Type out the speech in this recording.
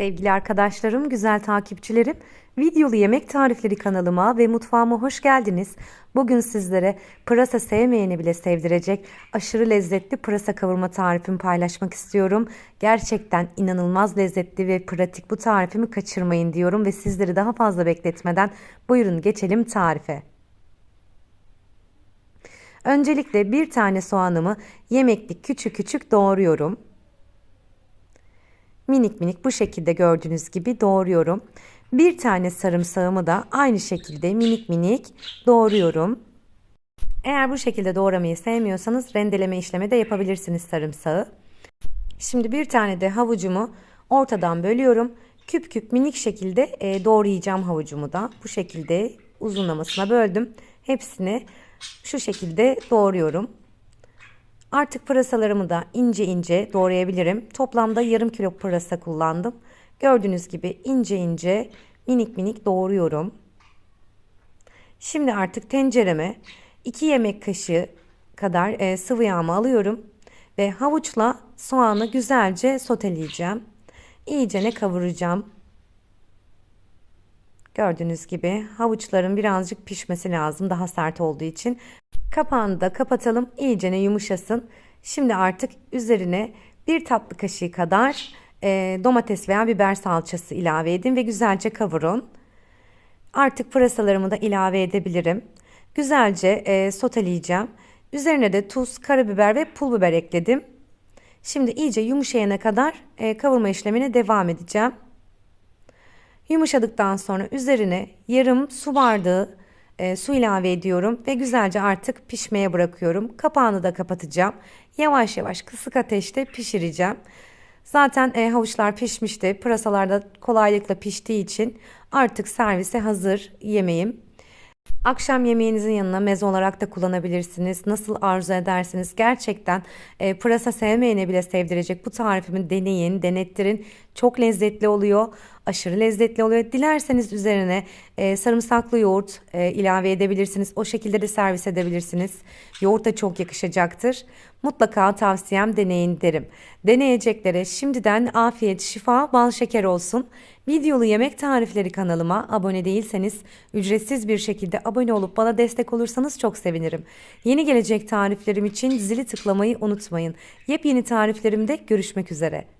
Sevgili arkadaşlarım, güzel takipçilerim, videolu yemek tarifleri kanalıma ve mutfağıma hoş geldiniz. Bugün sizlere pırasa sevmeyeni bile sevdirecek aşırı lezzetli pırasa kavurma tarifimi paylaşmak istiyorum. Gerçekten inanılmaz lezzetli ve pratik bu tarifimi kaçırmayın diyorum ve sizleri daha fazla bekletmeden buyurun geçelim tarife. Öncelikle bir tane soğanımı yemeklik küçük küçük doğruyorum minik minik bu şekilde gördüğünüz gibi doğruyorum. Bir tane sarımsağımı da aynı şekilde minik minik doğruyorum. Eğer bu şekilde doğramayı sevmiyorsanız rendeleme işlemi de yapabilirsiniz sarımsağı. Şimdi bir tane de havucumu ortadan bölüyorum. Küp küp minik şekilde e, doğrayacağım havucumu da. Bu şekilde uzunlamasına böldüm. Hepsini şu şekilde doğruyorum. Artık pırasalarımı da ince ince doğrayabilirim. Toplamda yarım kilo pırasa kullandım. Gördüğünüz gibi ince ince minik minik doğruyorum. Şimdi artık tencereme 2 yemek kaşığı kadar e, sıvı yağımı alıyorum ve havuçla soğanı güzelce soteleyeceğim. İyice ne kavuracağım. Gördüğünüz gibi havuçların birazcık pişmesi lazım daha sert olduğu için. Kapağını da kapatalım iyicene yumuşasın. Şimdi artık üzerine bir tatlı kaşığı kadar e, domates veya biber salçası ilave edin ve güzelce kavurun. Artık pırasalarımı da ilave edebilirim. Güzelce e, soteleyeceğim. Üzerine de tuz, karabiber ve pul biber ekledim. Şimdi iyice yumuşayana kadar e, kavurma işlemine devam edeceğim. Yumuşadıktan sonra üzerine yarım su bardağı e, su ilave ediyorum ve güzelce artık pişmeye bırakıyorum. Kapağını da kapatacağım. Yavaş yavaş kısık ateşte pişireceğim. Zaten e, havuçlar pişmişti. Pırasalar da kolaylıkla piştiği için artık servise hazır yemeğim. Akşam yemeğinizin yanına meze olarak da kullanabilirsiniz. Nasıl arzu edersiniz. Gerçekten e, pırasa sevmeyene bile sevdirecek bu tarifimi deneyin, denettirin. Çok lezzetli oluyor. Aşırı lezzetli oluyor. Dilerseniz üzerine e, sarımsaklı yoğurt e, ilave edebilirsiniz. O şekilde de servis edebilirsiniz. Yoğurt da çok yakışacaktır. Mutlaka tavsiyem deneyin derim. Deneyeceklere şimdiden afiyet, şifa, bal şeker olsun. Videolu yemek tarifleri kanalıma abone değilseniz ücretsiz bir şekilde abone olup bana destek olursanız çok sevinirim. Yeni gelecek tariflerim için zili tıklamayı unutmayın. Yepyeni tariflerimde görüşmek üzere.